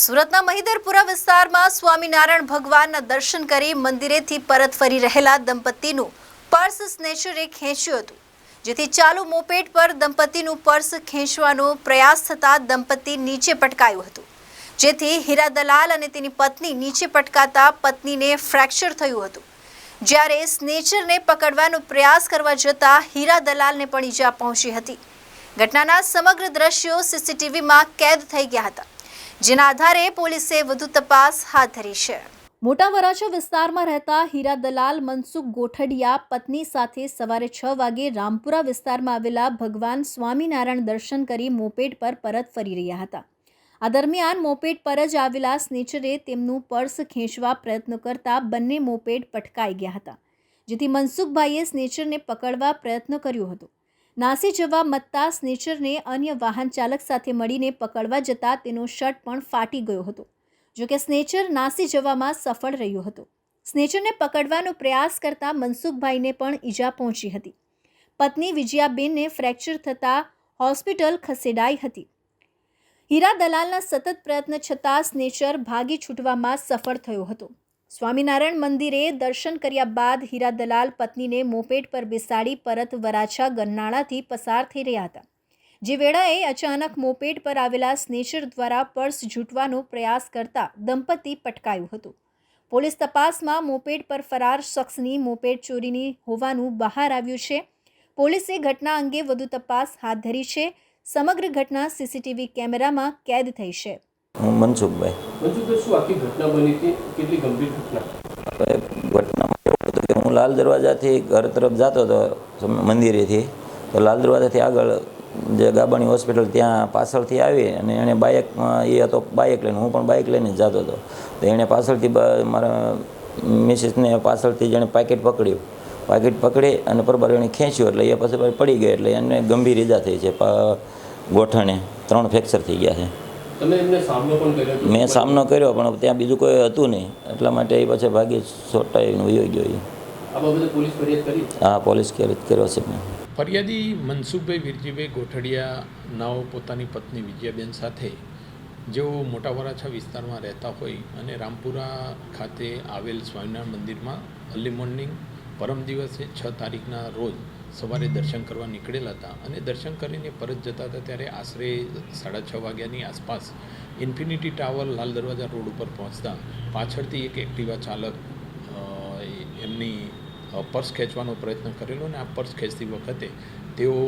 સુરતના મહિદરપુરા વિસ્તારમાં સ્વામિનારાયણ ભગવાનના દર્શન કરી મંદિરેથી પરત ફરી રહેલા દંપતીનું પર્સ સ્નેચરે ખેંચ્યું હતું, જેથી ચાલુ મોપેટ પર દંપતીનું પર્સ ખેંચવાનો પ્રયાસ થતાં દંપતી નીચે પટકાયું હતું, જેથી હીરા દલાલ અને તેની પત્ની નીચે પટકાતા પત્નીને ફ્રેક્ચર થયું હતું. જ્યારે સ્નેચરને પકડવાનો પ્રયાસ કરવા જતાં હીરા દલાલને પણ ઈજા પહોંચી હતી. ઘટનાના સમગ્ર દ્રશ્યો સીસીટીવીમાં કેદ થઈ ગયા હતા. જેના આધારે પોલીસે વધુ તપાસ હાથ ધરી છે. મોટા વરાછા વિસ્તારમાં રહેતા હીરા દલાલ મનસુખ ગોઠડિયા પત્ની સાથે સવારે છ વાગે રામપુરા વિસ્તારમાં આવેલા ભગવાન સ્વામિનારાયણ દર્શન કરી મોપેડ પર પરત ફરી રહ્યા હતા. આ દરમિયાન મોપેડ પર જ આવેલા સ્નેચરે તેમનું પર્સ ખેંચવા પ્રયત્ન કરતા બંને મોપેડ પટકાઈ ગયા હતા, જેથી મનસુખભાઈએ સ્નેચરને પકડવા પ્રયત્ન કર્યો હતો. નાસી જવા મત્તા સ્નેચરને અન્ય વાહન ચાલક સાથે મળીને પકડવા જતાં તેનો શર્ટ પણ ફાટી ગયો હતો જોકે સ્નેચર નાસી જવામાં સફળ રહ્યો હતો. સ્નેચરને પકડવાનો પ્રયાસ કરતા મનસુખભાઈને પણ ઈજા પહોંચી હતી. પત્ની વિજયાબેનને ફ્રેક્ચર થતાં હોસ્પિટલ ખસેડાઈ હતી. હીરા દલાલના સતત પ્રયત્ન છતાં સ્નેચર ભાગી છૂટવામાં સફળ થયો હતો. સ્વામિનારાયણ મંદિરે દર્શન કર્યા બાદ હીરા દલાલ પત્નીને મોપેટ પર બેસાડી પરત વરાછા ગરનાળાથી પસાર થઈ રહ્યા હતા. જે વેળાએ અચાનક મોપેડ પર આવેલા સ્નેચર દ્વારા પર્સ ઝૂંટવાનો પ્રયાસ કરતા દંપતી પટકાયું હતું. પોલીસ તપાસમાં મોપેટ પર ફરાર શખ્સની મોપેટ ચોરીની હોવાનું બહાર આવ્યું છે. પોલીસે ઘટના અંગે વધુ તપાસ હાથ ધરી છે. સમગ્ર ઘટના સીસીટીવી કેમેરામાં કેદ થઈ છે. હું મનસુખભાઈ. મનસુખભાઈ શું આખી ઘટના બની હતી? કેટલી ગંભીર ઘટના? હવે ઘટનામાં એવું હતું કે હું લાલ દરવાજાથી ઘર તરફ જતો હતો મંદિરેથી. તો લાલ દરવાજાથી આગળ જે ગાબાણી હોસ્પિટલ ત્યાં પાછળથી આવી અને એણે બાઇકમાં એ હતો બાઇક લઈને હું પણ બાઇક લઈને જ જતો હતો. તો એણે પાછળથી મારા મિસિસને પાછળથી જેણે પાકેટ પકડ્યું. પાકેટ પકડી અને પરબાર એણે ખેંચ્યું એટલે એ પછી પડી ગયા એટલે એને ગંભીર ઈજા થઈ છે ગોઠણે. ત્રણ ફ્રેક્ચર થઈ ગયા છે. તમે એમને સામનો પણ કર્યો મેં સામનો કર્યો પણ ત્યાં બીજું કોઈ હતું નહીં. એટલા માટે એ પછી ભાગી છોટાઈને વયો ગયો એ. આ બાબતે પોલીસ ફરિયાદ કરી? હા પોલીસ કેર કર્યો છે મેં. ફરિયાદી મનસુખભાઈ વિરજીભાઈ ગોઠડિયા નાઓ પોતાની પત્ની વિજયાબેન સાથે જેઓ મોટા વરાછા વિસ્તારમાં રહેતા હોય અને રામપુરા ખાતે આવેલ સ્વામિનારાયણ મંદિરમાં અર્લી મોર્નિંગ પરમ દિવસે છ તારીખના રોજ સવારે દર્શન કરવા નીકળેલા હતા અને દર્શન કરીને પરત જતા હતા ત્યારે આશરે સાડા છ વાગ્યાની આસપાસ infinity tower Lal Darwaja road ઉપર પહોંચતા પાછળથી એક એક્ટિવા ચાલક એમની પર્સ ખેંચવાનો પ્રયત્ન કરેલો અને આ પર્સ ખેંચતી વખતે તેઓ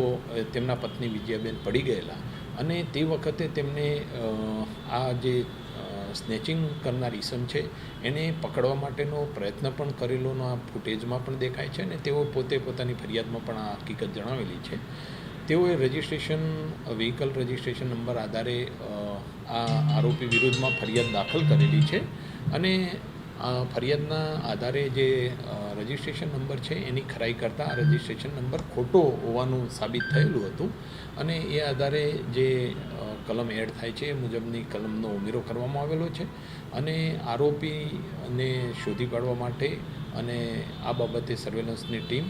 તેમના પત્ની વિજયાબેન પડી ગયેલા અને તે વખતે તેમને આ જે સ્નેચિંગ કરનાર ઈસમ છે, એને પકડવા માટેનો પ્રયત્ન પણ કરેલોનો આ ફૂટેજમાં પણ દેખાય છે અને તેઓ પોતે પોતાની ફરિયાદમાં પણ આ હકીકત જણાવેલી છે. તેઓએ રજિસ્ટ્રેશન, વ્હીકલ રજિસ્ટ્રેશન નંબર આધારે આ આરોપી વિરુદ્ધમાં ફરિયાદ દાખલ કરેલી છે અને ફરિયાદના આધારે જે રજિસ્ટ્રેશન નંબર છે એની ખરાઈ કરતાં આ રજિસ્ટ્રેશન નંબર ખોટો હોવાનું સાબિત થયેલું હતું. અને એ આધારે જે કલમ એડ થાય છે એ મુજબની કલમનો ઉમેરો કરવામાં આવેલો છે. અને આરોપીને શોધી કાઢવા માટે અને આ બાબતે સર્વેલન્સની ટીમ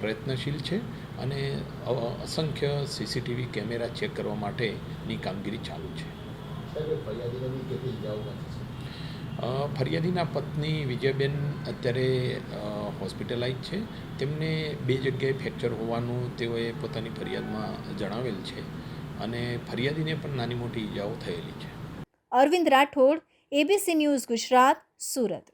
પ્રયત્નશીલ છે અને અસંખ્ય સીસીટીવી કેમેરા ચેક કરવા માટેની કામગીરી ચાલુ છે? ફરિયાદીના પત્ની વિજયબેન અત્યારે હોસ્પિટલાઇઝ છે. તેમને બે જગ્યાએ ફ્રેક્ચર હોવાનું તેઓએ પોતાની ફરિયાદમાં જણાવેલ છે અને ફરિયાદીને પણ નાની મોટી ઈજાઓ થયેલી છે. Arvind Rathod, ABC news Gujarat, Surat.